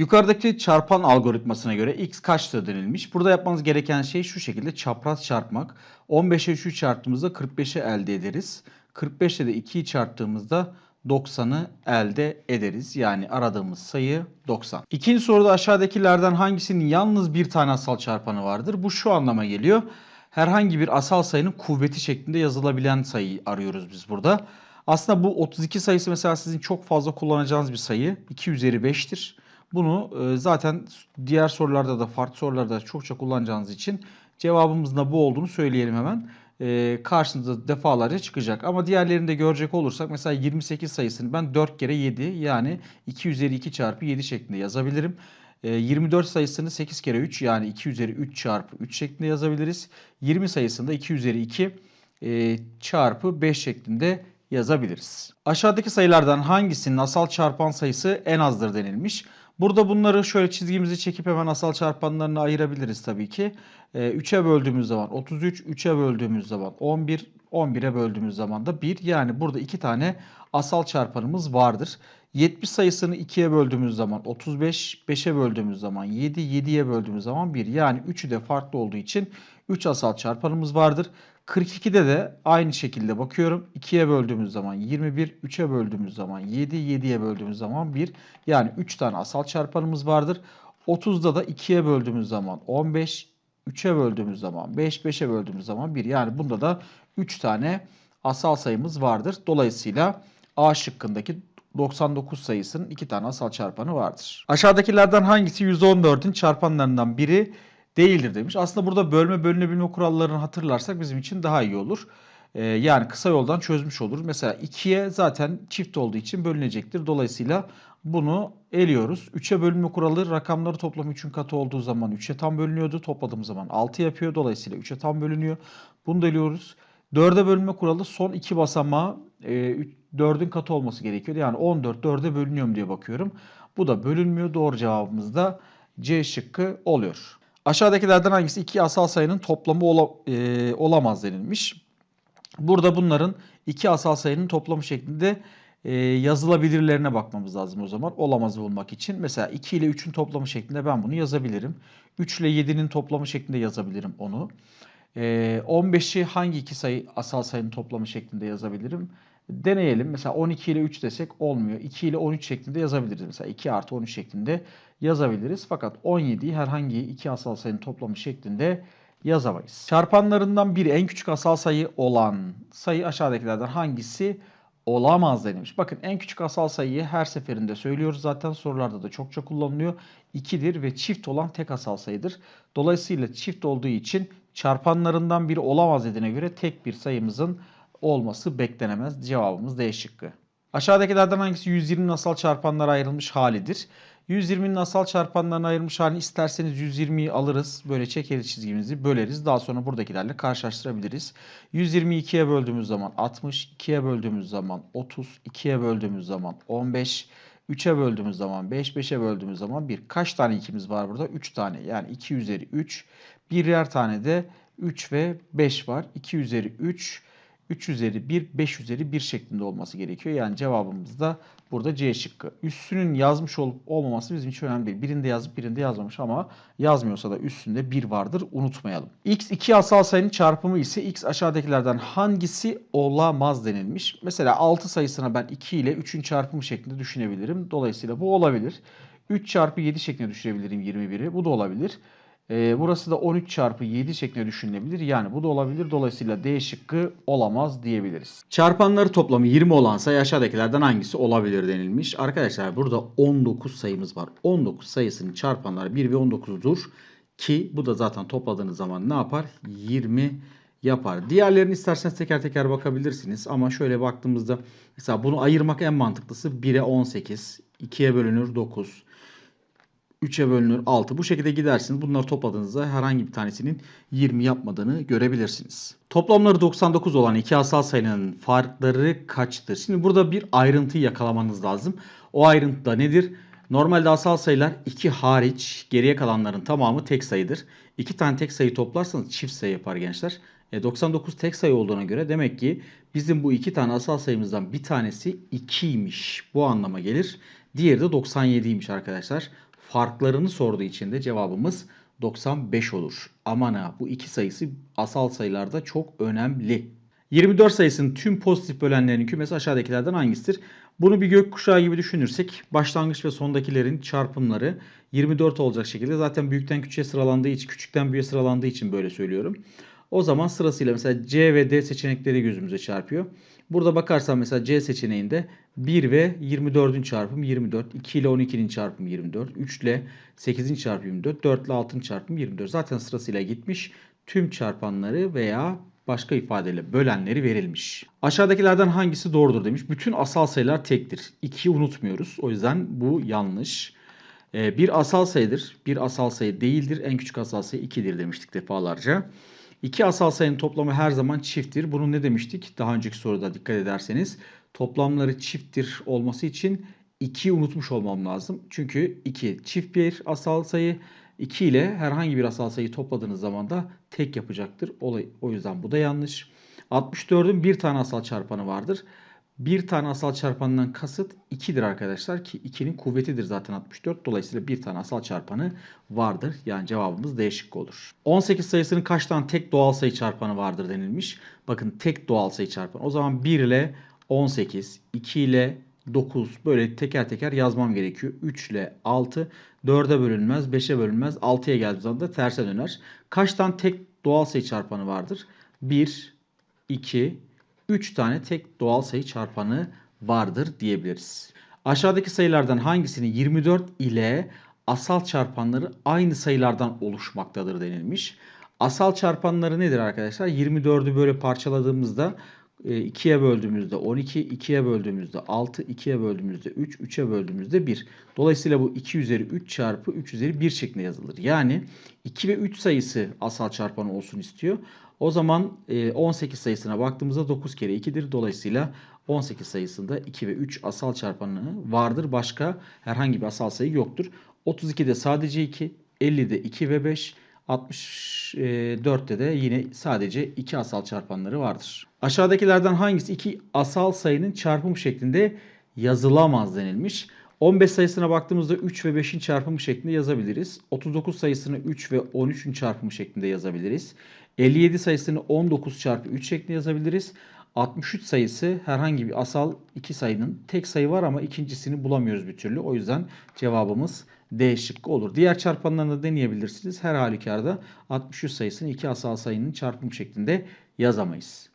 Yukarıdaki çarpan algoritmasına göre x kaçtır denilmiş. Burada yapmanız gereken şey şu şekilde çapraz çarpmak. 15'e 3'ü çarptığımızda 45'i elde ederiz. 45'e de 2'yi çarptığımızda 90'ı elde ederiz. Yani aradığımız sayı 90. İkinci soruda aşağıdakilerden hangisinin yalnız bir tane asal çarpanı vardır? Bu şu anlama geliyor. Herhangi bir asal sayının kuvveti şeklinde yazılabilen sayıyı arıyoruz biz burada. Aslında bu 32 sayısı mesela sizin çok fazla kullanacağınız bir sayı. 2 üzeri 5'tir. Bunu e, zaten diğer sorularda da farklı sorularda da çokça kullanacağınız için cevabımızın da bu olduğunu söyleyelim hemen. E, karşınıza defalarca çıkacak. Ama diğerlerini de görecek olursak mesela 28 sayısını ben 4 kere 7 yani 2 üzeri 2 çarpı 7 şeklinde yazabilirim. E, 24 sayısını 8 kere 3 yani 2 üzeri 3 çarpı 3 şeklinde yazabiliriz. 20 sayısını da 2 üzeri 2 e, çarpı 5 şeklinde yazabiliriz. Aşağıdaki sayılardan hangisinin asal çarpan sayısı en azdır denilmiş. Burada bunları şöyle çizgimizi çekip hemen asal çarpanlarını ayırabiliriz tabii ki. Ee, 3'e böldüğümüz zaman 33, 3'e böldüğümüz zaman 11, 11'e böldüğümüz zaman da 1. Yani burada iki tane asal çarpanımız vardır. 70 sayısını 2'ye böldüğümüz zaman 35, 5'e böldüğümüz zaman 7, 7'ye böldüğümüz zaman 1. Yani üçü de farklı olduğu için 3 asal çarpanımız vardır. 42'de de aynı şekilde bakıyorum. 2'ye böldüğümüz zaman 21, 3'e böldüğümüz zaman 7, 7'ye böldüğümüz zaman 1. Yani 3 tane asal çarpanımız vardır. 30'da da 2'ye böldüğümüz zaman 15, 3'e böldüğümüz zaman 5, 5'e böldüğümüz zaman 1. Yani bunda da 3 tane asal sayımız vardır. Dolayısıyla A şıkkındaki 99 sayısının 2 tane asal çarpanı vardır. Aşağıdakilerden hangisi %14'ün çarpanlarından biri değildir demiş. Aslında burada bölme bölünebilme kurallarını hatırlarsak bizim için daha iyi olur. Ee, yani kısa yoldan çözmüş olur. Mesela 2'ye zaten çift olduğu için bölünecektir. Dolayısıyla bunu eliyoruz. 3'e bölünme kuralı rakamları toplam 3'ün katı olduğu zaman 3'e tam bölünüyordu. Topladığımız zaman 6 yapıyor. Dolayısıyla 3'e tam bölünüyor. Bunu da eliyoruz. 4'e bölünme kuralı son iki basamağı e, 4'ün katı olması gerekiyor. Yani 14 4'e bölünüyor mu diye bakıyorum. Bu da bölünmüyor. Doğru cevabımız da C şıkkı oluyor. Aşağıdakilerden hangisi iki asal sayının toplamı ola, e, olamaz denilmiş. Burada bunların iki asal sayının toplamı şeklinde e, yazılabilirlerine bakmamız lazım o zaman. Olamaz bulmak için. Mesela 2 ile 3'ün toplamı şeklinde ben bunu yazabilirim. 3 ile 7'nin toplamı şeklinde yazabilirim onu. E, 15'i hangi iki sayı asal sayının toplamı şeklinde yazabilirim? Deneyelim. Mesela 12 ile 3 desek olmuyor. 2 ile 13 şeklinde yazabiliriz. Mesela 2 artı 13 şeklinde yazabiliriz. Fakat 17'yi herhangi iki asal sayının toplamı şeklinde yazamayız. Çarpanlarından biri en küçük asal sayı olan sayı aşağıdakilerden hangisi olamaz denilmiş. Bakın en küçük asal sayıyı her seferinde söylüyoruz. Zaten sorularda da çokça kullanılıyor. 2'dir ve çift olan tek asal sayıdır. Dolayısıyla çift olduğu için çarpanlarından biri olamaz dediğine göre tek bir sayımızın olması beklenemez. Cevabımız D şıkkı. Aşağıdakilerden hangisi 120'nin asal çarpanlara ayrılmış halidir? 120'nin asal çarpanlarına ayrılmış halini isterseniz 120'yi alırız. Böyle çekeriz çizgimizi böleriz. Daha sonra buradakilerle karşılaştırabiliriz. 120'yi 2'ye böldüğümüz zaman 60, 2'ye böldüğümüz zaman 30, 2'ye böldüğümüz zaman 15, 3'e böldüğümüz zaman 5, 5'e böldüğümüz zaman 1. Kaç tane 2'miz var burada? 3 tane. Yani 2 üzeri 3. Birer tane de 3 ve 5 var. 2 üzeri 3, 3 üzeri 1, 5 üzeri 1 şeklinde olması gerekiyor. Yani cevabımız da burada C şıkkı. Üssünün yazmış olup olmaması bizim için önemli değil. Birinde yazıp birinde yazmamış ama yazmıyorsa da üstünde 1 vardır. Unutmayalım. X iki asal sayının çarpımı ise X aşağıdakilerden hangisi olamaz denilmiş. Mesela 6 sayısına ben 2 ile 3'ün çarpımı şeklinde düşünebilirim. Dolayısıyla bu olabilir. 3 çarpı 7 şeklinde düşünebilirim 21'i. Bu da olabilir. Ee, burası da 13 çarpı 7 şeklinde düşünülebilir. Yani bu da olabilir. Dolayısıyla D şıkkı olamaz diyebiliriz. Çarpanları toplamı 20 olan sayı aşağıdakilerden hangisi olabilir denilmiş. Arkadaşlar burada 19 sayımız var. 19 sayısının çarpanları 1 ve 19'dur. Ki bu da zaten topladığınız zaman ne yapar? 20 yapar. Diğerlerini isterseniz teker teker bakabilirsiniz. Ama şöyle baktığımızda mesela bunu ayırmak en mantıklısı 1'e 18, 2'ye bölünür 9, 3'e bölünür 6. Bu şekilde gidersiniz. Bunları topladığınızda herhangi bir tanesinin 20 yapmadığını görebilirsiniz. Toplamları 99 olan iki asal sayının farkları kaçtır? Şimdi burada bir ayrıntıyı yakalamanız lazım. O ayrıntı da nedir? Normalde asal sayılar 2 hariç geriye kalanların tamamı tek sayıdır. 2 tane tek sayı toplarsanız çift sayı yapar gençler. E, 99 tek sayı olduğuna göre demek ki bizim bu iki tane asal sayımızdan bir tanesi 2'ymiş. Bu anlama gelir. Diğeri de 97'ymiş arkadaşlar farklarını sorduğu için de cevabımız 95 olur. Aman ha bu iki sayısı asal sayılarda çok önemli. 24 sayısının tüm pozitif bölenlerinin kümesi aşağıdakilerden hangisidir? Bunu bir gökkuşağı gibi düşünürsek başlangıç ve sondakilerin çarpımları 24 olacak şekilde zaten büyükten küçüğe sıralandığı için küçükten büyüğe sıralandığı için böyle söylüyorum. O zaman sırasıyla mesela C ve D seçenekleri gözümüze çarpıyor. Burada bakarsan mesela C seçeneğinde 1 ve 24'ün çarpımı 24, 2 ile 12'nin çarpımı 24, 3 ile 8'in çarpımı 24, 4 ile 6'ın çarpımı 24. Zaten sırasıyla gitmiş. Tüm çarpanları veya başka ifadeyle bölenleri verilmiş. Aşağıdakilerden hangisi doğrudur demiş. Bütün asal sayılar tektir. 2'yi unutmuyoruz. O yüzden bu yanlış. Ee, bir asal sayıdır. Bir asal sayı değildir. En küçük asal sayı 2'dir demiştik defalarca. İki asal sayının toplamı her zaman çifttir. Bunu ne demiştik? Daha önceki soruda dikkat ederseniz toplamları çifttir olması için 2'yi unutmuş olmam lazım. Çünkü 2 çift bir asal sayı. 2 ile herhangi bir asal sayıyı topladığınız zaman da tek yapacaktır. Olay, o yüzden bu da yanlış. 64'ün bir tane asal çarpanı vardır. Bir tane asal çarpanından kasıt 2'dir arkadaşlar ki 2'nin kuvvetidir zaten 64. Dolayısıyla bir tane asal çarpanı vardır. Yani cevabımız D şıkkı olur. 18 sayısının kaç tane tek doğal sayı çarpanı vardır denilmiş. Bakın tek doğal sayı çarpanı. O zaman 1 ile 18, 2 ile 9 böyle teker teker yazmam gerekiyor. 3 ile 6 4'e bölünmez, 5'e bölünmez. 6'ya geldiği zaman da terse döner. Kaç tane tek doğal sayı çarpanı vardır? 1, 2, 3 tane tek doğal sayı çarpanı vardır diyebiliriz. Aşağıdaki sayılardan hangisinin 24 ile asal çarpanları aynı sayılardan oluşmaktadır denilmiş. Asal çarpanları nedir arkadaşlar? 24'ü böyle parçaladığımızda 2'ye e, böldüğümüzde 12, 2'ye böldüğümüzde 6, 2'ye böldüğümüzde 3, 3'e böldüğümüzde 1. Dolayısıyla bu 2 üzeri 3 çarpı 3 üzeri 1 şeklinde yazılır. Yani 2 ve 3 sayısı asal çarpanı olsun istiyor. O zaman 18 e, sayısına baktığımızda 9 kere 2'dir. Dolayısıyla 18 sayısında 2 ve 3 asal çarpanı vardır. Başka herhangi bir asal sayı yoktur. 32'de sadece 2, 50'de 2 ve 5, 64'te de yine sadece 2 asal çarpanları vardır. Aşağıdakilerden hangisi iki asal sayının çarpım şeklinde yazılamaz denilmiş. 15 sayısına baktığımızda 3 ve 5'in çarpımı şeklinde yazabiliriz. 39 sayısını 3 ve 13'ün çarpımı şeklinde yazabiliriz. 57 sayısını 19 çarpı 3 şeklinde yazabiliriz. 63 sayısı herhangi bir asal iki sayının tek sayı var ama ikincisini bulamıyoruz bir türlü. O yüzden cevabımız D şıkkı olur. Diğer çarpanlarını da deneyebilirsiniz. Her halükarda 63 sayısını iki asal sayının çarpım şeklinde yazamayız.